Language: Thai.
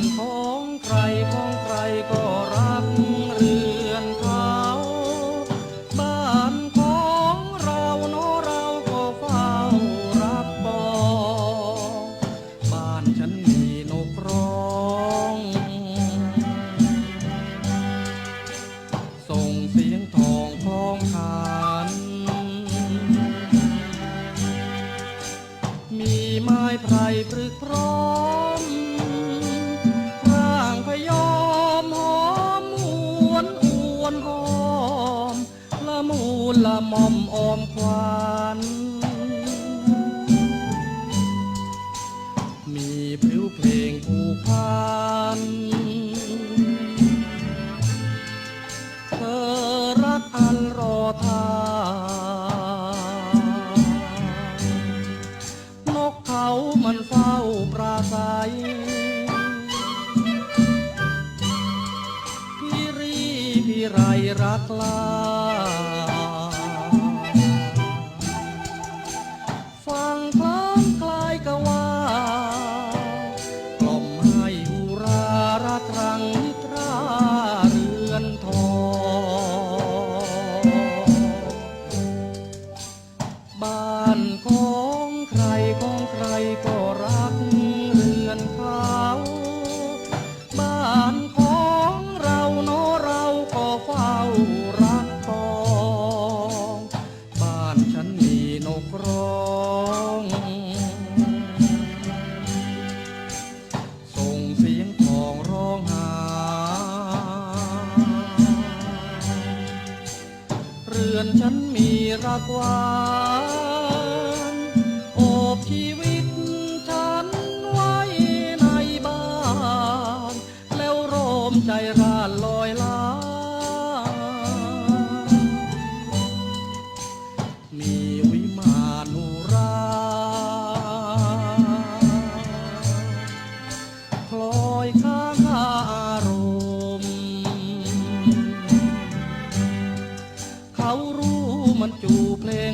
Oh. ม่อมออมควันมีผิวเพลงผูกพันเธอรักอันรอทานกเขามันเฝ้าปราศัยพี่รีพี่ไรรักลา ฉันมีรักไว้ to play.